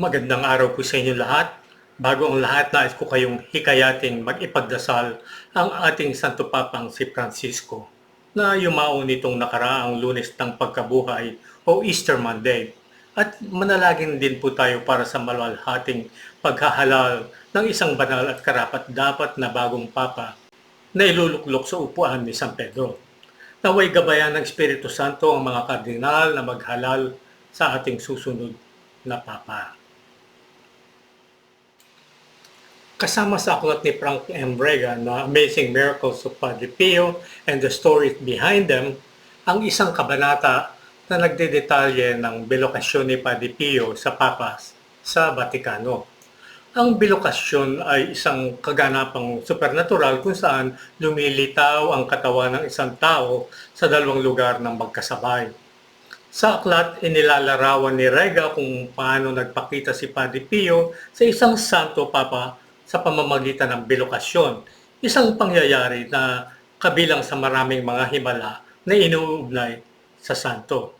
Magandang araw po sa inyo lahat. Bago ang lahat, nais ko kayong hikayating mag-ipagdasal ang ating Santo Papang si Francisco na yumao nitong nakaraang lunes ng pagkabuhay o Easter Monday. At manalagin din po tayo para sa malalhating paghahalal ng isang banal at karapat dapat na bagong Papa na iluluklok sa upuan ni San Pedro. Naway gabayan ng Espiritu Santo ang mga kardinal na maghalal sa ating susunod na Papa. Kasama sa aklat ni Frank M. Regan na Amazing Miracles of Padre Pio and the Stories Behind Them, ang isang kabanata na nagdedetalye ng bilokasyon ni Padre Pio sa Papas sa Vatikano. Ang bilokasyon ay isang kaganapang supernatural kung saan lumilitaw ang katawan ng isang tao sa dalawang lugar ng magkasabay. Sa aklat, inilalarawan ni Rega kung paano nagpakita si Padre Pio sa isang santo papa sa pamamagitan ng bilokasyon, isang pangyayari na kabilang sa maraming mga himala na inuugnay sa santo.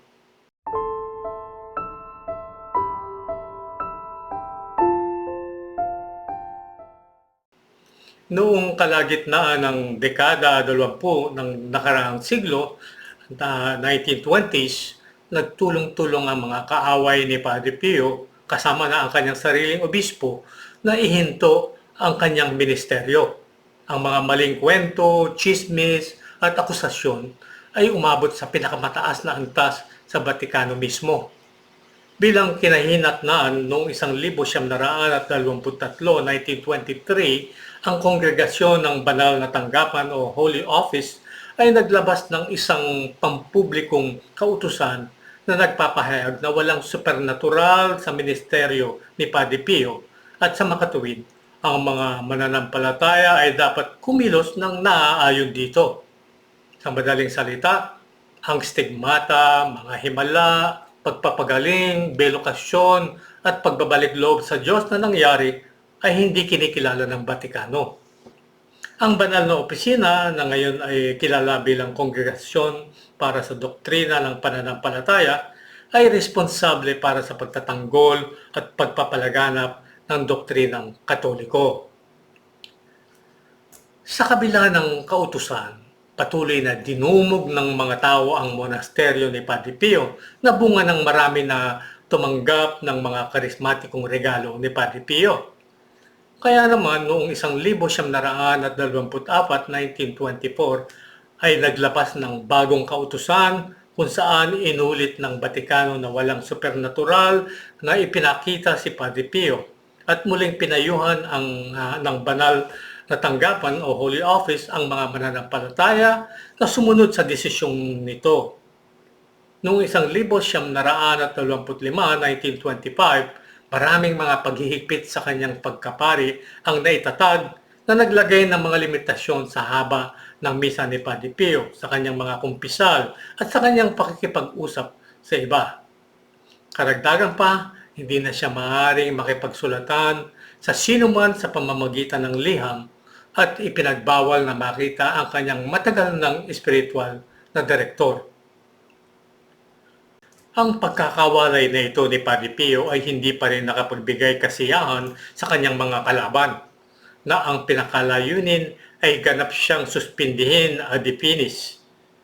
Noong kalagitnaan ng dekada 20 ng nakaraang siglo, na 1920s, nagtulong-tulong ang mga kaaway ni Padre Pio kasama na ang kanyang sariling obispo na ihinto ang kanyang ministeryo. Ang mga maling kwento, chismis at akusasyon ay umabot sa pinakamataas na antas sa Vatikano mismo. Bilang kinahinatnaan noong 1923, 1923, ang kongregasyon ng banal na tanggapan o Holy Office ay naglabas ng isang pampublikong kautusan na nagpapahayag na walang supernatural sa ministeryo ni Padre Pio at sa makatuwid, ang mga mananampalataya ay dapat kumilos ng naaayon dito. Sa madaling salita, ang stigmata, mga himala, pagpapagaling, belokasyon at pagbabalik loob sa Diyos na nangyari ay hindi kinikilala ng Batikano. Ang banal na opisina na ngayon ay kilala bilang Kongregasyon para sa Doktrina ng Pananampalataya ay responsable para sa pagtatanggol at pagpapalaganap ng doktrinang katoliko. Sa kabila ng kautusan, patuloy na dinumog ng mga tao ang monasteryo ni Padre Pio na bunga ng marami na tumanggap ng mga karismatikong regalo ni Padre Pio. Kaya naman noong 1924, 1924 ay naglabas ng bagong kautusan kung saan inulit ng Batikano na walang supernatural na ipinakita si Padre Pio at muling pinayuhan ang uh, ng banal na tanggapan o Holy Office ang mga mananampalataya na sumunod sa desisyong nito. Noong isang libo siyam naraan at 25, 1925, maraming mga paghihigpit sa kanyang pagkapari ang naitatag na naglagay ng mga limitasyon sa haba ng misa ni Padre Pio, sa kanyang mga kumpisal at sa kanyang pakikipag-usap sa iba. Karagdagan pa, hindi na siya maaaring makipagsulatan sa sinuman sa pamamagitan ng liham at ipinagbawal na makita ang kanyang matagal ng espiritual na direktor. Ang pagkakawalay na ito ni Padre Pio ay hindi pa rin nakapagbigay kasiyahan sa kanyang mga kalaban na ang pinakalayunin ay ganap siyang suspindihin adipinis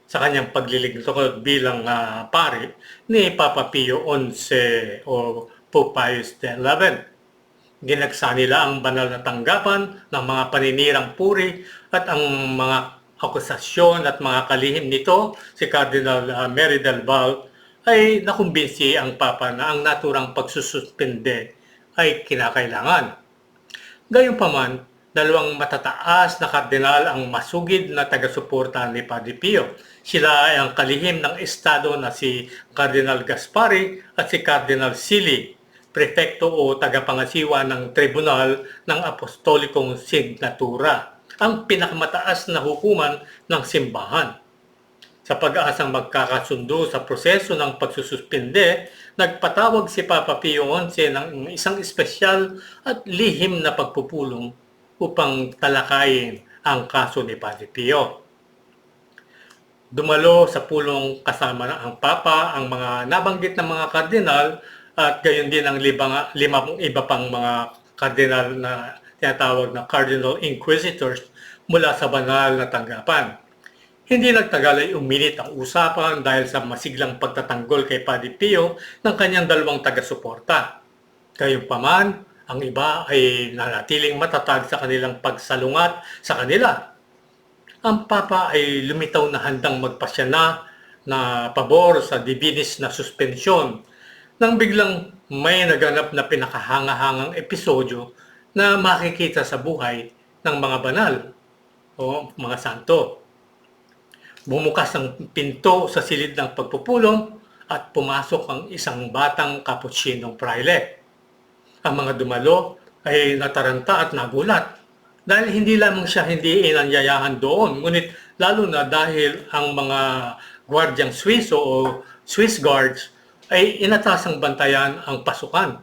sa kanyang paglilingkod bilang uh, pari ni Papa Pio XI o Pope Pius XI. Ginagsa nila ang banal na tanggapan ng mga paninirang puri at ang mga akusasyon at mga kalihim nito, si Cardinal uh, Mary Del Val, ay nakumbinsi ang Papa na ang naturang pagsususpende ay kinakailangan. Gayunpaman, dalawang matataas na kardinal ang masugid na taga-suporta ni Padre Pio. Sila ay ang kalihim ng Estado na si Cardinal Gaspari at si Cardinal Sili prefekto o tagapangasiwa ng tribunal ng apostolikong signatura, ang pinakamataas na hukuman ng simbahan. Sa pag-aasang magkakasundo sa proseso ng pagsususpinde, nagpatawag si Papa Pio XI ng isang espesyal at lihim na pagpupulong upang talakayin ang kaso ni Padre Pio. Dumalo sa pulong kasama ng ang Papa ang mga nabanggit ng mga kardinal at gayon din ang lima, lima iba pang mga cardinal na tinatawag na Cardinal Inquisitors mula sa banal na tanggapan. Hindi nagtagal ay uminit ang usapan dahil sa masiglang pagtatanggol kay Padre Pio ng kanyang dalawang taga-suporta. Gayunpaman, ang iba ay nanatiling matatag sa kanilang pagsalungat sa kanila. Ang Papa ay lumitaw na handang magpasya na na pabor sa divinis na suspensyon nang biglang may naganap na pinakahangahangang episodyo na makikita sa buhay ng mga banal o mga santo. Bumukas ang pinto sa silid ng pagpupulong at pumasok ang isang batang kaputsinong praile. Ang mga dumalo ay nataranta at nagulat dahil hindi lamang siya hindi inanyayahan doon, ngunit lalo na dahil ang mga gwardyang Swiss o Swiss guards ay inatasang bantayan ang pasukan.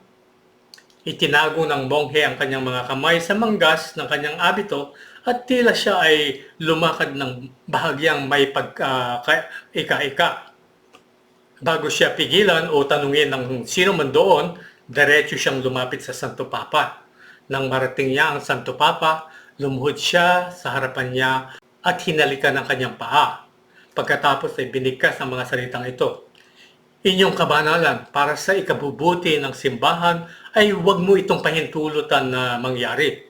Itinago ng monghe ang kanyang mga kamay sa manggas ng kanyang abito at tila siya ay lumakad ng bahagyang may pagka-ika-ika. Bago siya pigilan o tanungin ng sino man doon, diretso siyang lumapit sa Santo Papa. Nang marating niya ang Santo Papa, lumuhod siya sa harapan niya at hinalikan ng kanyang paa. Pagkatapos ay binigkas ang mga salitang ito. Inyong kabanalan para sa ikabubuti ng simbahan ay huwag mo itong pahintulutan na mangyari.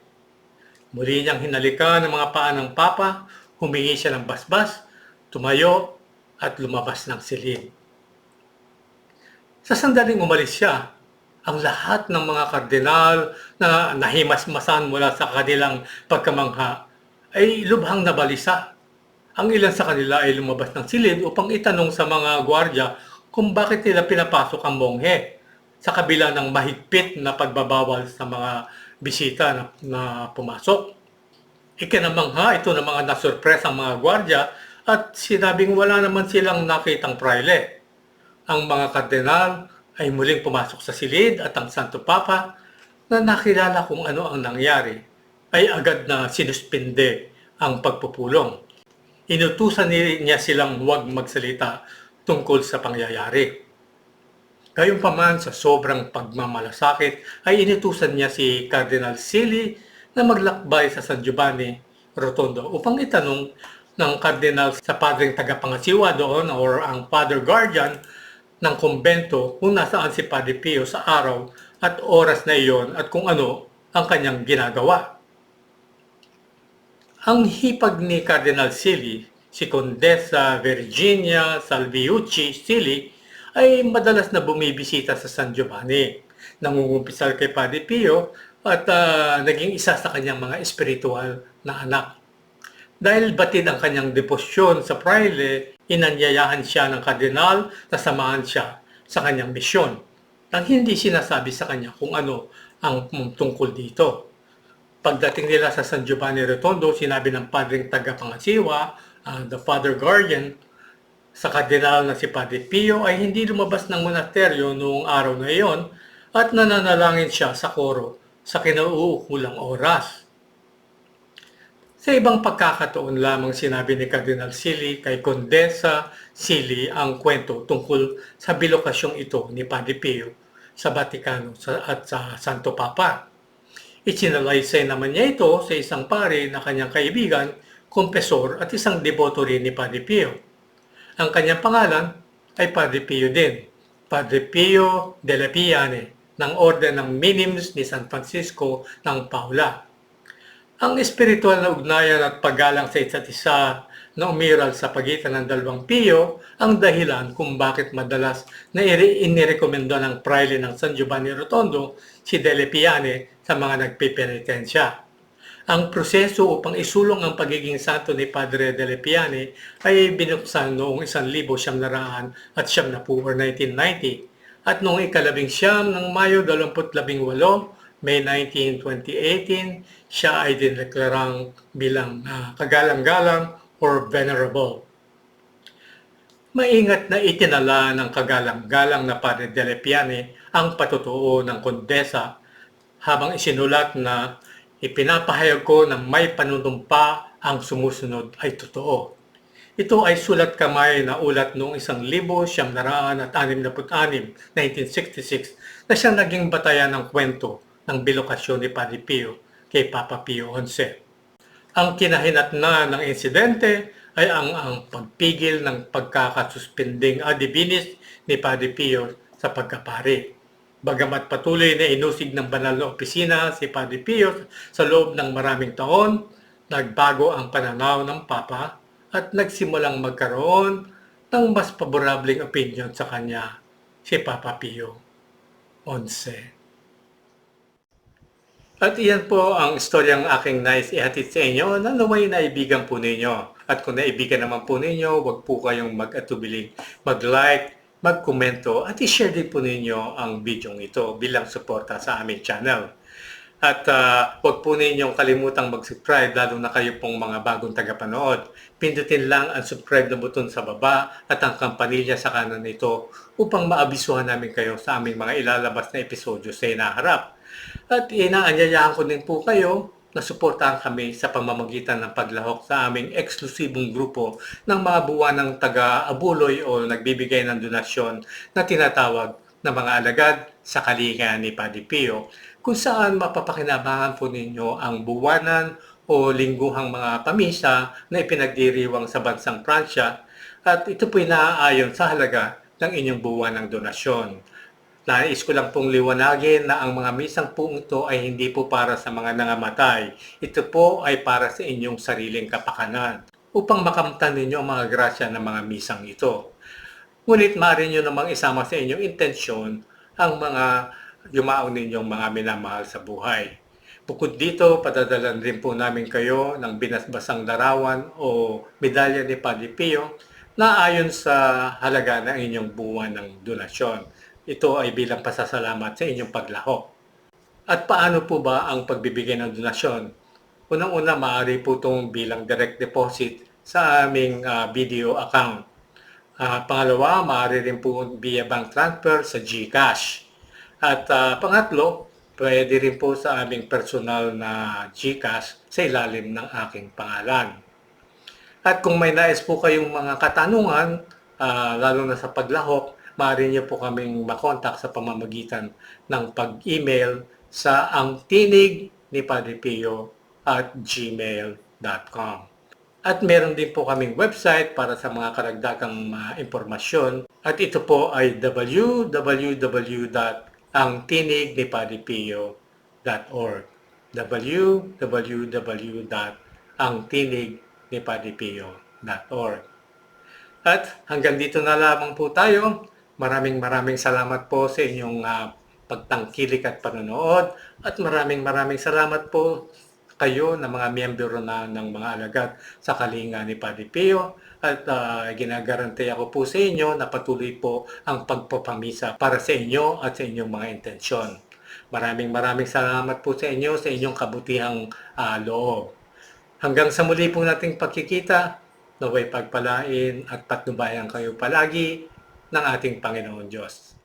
Muli niyang hinalikan ng mga paa ng Papa, humingi siya ng basbas, tumayo at lumabas ng silid. Sa sandaling umalis siya, ang lahat ng mga kardinal na nahimasmasan mula sa kanilang pagkamangha ay lubhang nabalisa. Ang ilan sa kanila ay lumabas ng silid upang itanong sa mga gwardya kung bakit nila pinapasok ang monghe sa kabila ng mahigpit na pagbabawal sa mga bisita na, na pumasok. Ikinamangha ito ng mga nasurpresa ang mga gwardya at sinabing wala naman silang nakitang praile. Ang mga kardinal ay muling pumasok sa silid at ang Santo Papa na nakilala kung ano ang nangyari ay agad na sinuspinde ang pagpupulong. Inutusan niya silang huwag magsalita tungkol sa pangyayari. Gayunpaman sa sobrang pagmamalasakit ay inutusan niya si Cardinal Sili na maglakbay sa San Giovanni Rotondo upang itanong ng Cardinal sa padring tagapangasiwa doon or ang Father Guardian ng kumbento kung nasaan si Padre Pio sa araw at oras na iyon at kung ano ang kanyang ginagawa. Ang hipag ni Cardinal Sili, si Condesa Virginia Salviucci Sili, ay madalas na bumibisita sa San Giovanni. Nangungumpisal kay Padre Pio at uh, naging isa sa kanyang mga espiritual na anak. Dahil batid ang kanyang deposyon sa praile, inanyayahan siya ng kardinal na samahan siya sa kanyang misyon. Nang hindi sinasabi sa kanya kung ano ang tungkol dito. Pagdating nila sa San Giovanni Rotondo, sinabi ng padring tagapangasiwa, uh, the Father Guardian, sa kardinal na si Padre Pio ay hindi lumabas ng monasteryo noong araw na iyon at nananalangin siya sa koro sa kinauukulang oras. Sa ibang pagkakataon lamang sinabi ni Cardinal Sili kay Condesa Sili ang kwento tungkol sa bilokasyong ito ni Padre Pio sa Vatikano at sa Santo Papa. Isinalaysay naman niya ito sa isang pare na kanyang kaibigan, kompesor at isang deboto rin ni Padre Pio. Ang kanyang pangalan ay Padre Pio din, Padre Pio de la Piane, ng Orden ng Minims ni San Francisco ng Paula. Ang espiritual na ugnayan at paggalang sa isa't isa na umiral sa pagitan ng dalawang Pio ang dahilan kung bakit madalas na inirekomendo ng praile ng San Giovanni Rotondo si Dele Piane sa mga nagpipenitensya. Ang proseso upang isulong ang pagiging santo ni Padre Dele Piane ay binuksan noong 1900 at siyam na po or 1990 at noong ikalabing siyam ng Mayo 2018, May 19, 2018, siya ay dineklarang bilang uh, kagalang-galang or venerable. Maingat na itinala ng kagalang-galang na Padre Dele Piane ang patutuo ng kondesa habang isinulat na Ipinapahayag ko na may panunumpa ang sumusunod ay totoo. Ito ay sulat kamay na ulat noong 1966, 1966, na siyang naging batayan ng kwento ng bilokasyon ni Padre Pio kay Papa Pio XI. Ang kinahinatna ng insidente ay ang, ang pagpigil ng pagkakasuspending adibinis ni Padre Pio sa pagkapari. Bagamat patuloy na inusig ng banal na opisina si Padre Pio sa loob ng maraming taon, nagbago ang pananaw ng Papa at nagsimulang magkaroon ng mas paborableng opinion sa kanya si Papa Pio XI. At iyan po ang istoryang aking nais ihatid sa inyo na naway naibigan po ninyo. At kung naibigan naman po ninyo, huwag po kayong mag-atubiling mag-like, mag-komento at i-share din po ninyo ang video ito bilang suporta sa aming channel. At uh, huwag po ninyong kalimutang mag-subscribe lalo na kayo pong mga bagong tagapanood. Pindutin lang ang subscribe na button sa baba at ang kampanilya sa kanan nito upang maabisuhan namin kayo sa aming mga ilalabas na episodyo sa inaharap. At inaanyayahan ko din po kayo na suportahan kami sa pamamagitan ng paglahok sa aming eksklusibong grupo ng mga buwanang taga-abuloy o nagbibigay ng donasyon na tinatawag na mga alagad sa kalinga ni Padre Pio kung saan mapapakinabangan po ninyo ang buwanan o lingguhang mga pamisa na ipinagdiriwang sa bansang Pransya at ito po naaayon sa halaga ng inyong buwan ng donasyon. Nais ko lang pong liwanagin na ang mga misang po ito ay hindi po para sa mga nangamatay. Ito po ay para sa inyong sariling kapakanan upang makamtan ninyo ang mga grasya ng mga misang ito. Ngunit maaari nyo namang isama sa inyong intensyon ang mga yumaong ninyong mga minamahal sa buhay. Bukod dito, padadalan rin po namin kayo ng binasbasang larawan o medalya ni Padre Pio na ayon sa halaga ng inyong buwan ng donasyon. Ito ay bilang pasasalamat sa inyong paglahok. At paano po ba ang pagbibigay ng donasyon? Unang-una, maaari po itong bilang direct deposit sa aming uh, video account. Uh, pangalawa, maaari rin po via bank transfer sa GCash. At uh, pangatlo, pwede rin po sa aming personal na GCash sa ilalim ng aking pangalan. At kung may nais po kayong mga katanungan, uh, lalo na sa paglahok, maaari niyo po kaming makontak sa pamamagitan ng pag-email sa ang tinig ni Padre Pio at gmail.com. At meron din po kaming website para sa mga karagdagang uh, impormasyon at ito po ay www.angtinignipadipio.org www.angtinignipadipio.org At hanggang dito na lamang po tayo. Maraming maraming salamat po sa inyong uh, pagtangkilik at panonood at maraming maraming salamat po kayo na mga miyembro na ng mga alagad sa kalinga ni Padre Pio at uh, ginagaranti ako po sa inyo na patuloy po ang pagpapamisa para sa inyo at sa inyong mga intensyon. Maraming maraming salamat po sa inyo sa inyong kabutihang uh, loob. Hanggang sa muli po nating pagkikita, naway pagpalain at patnubayan kayo palagi ng ating Panginoon Diyos.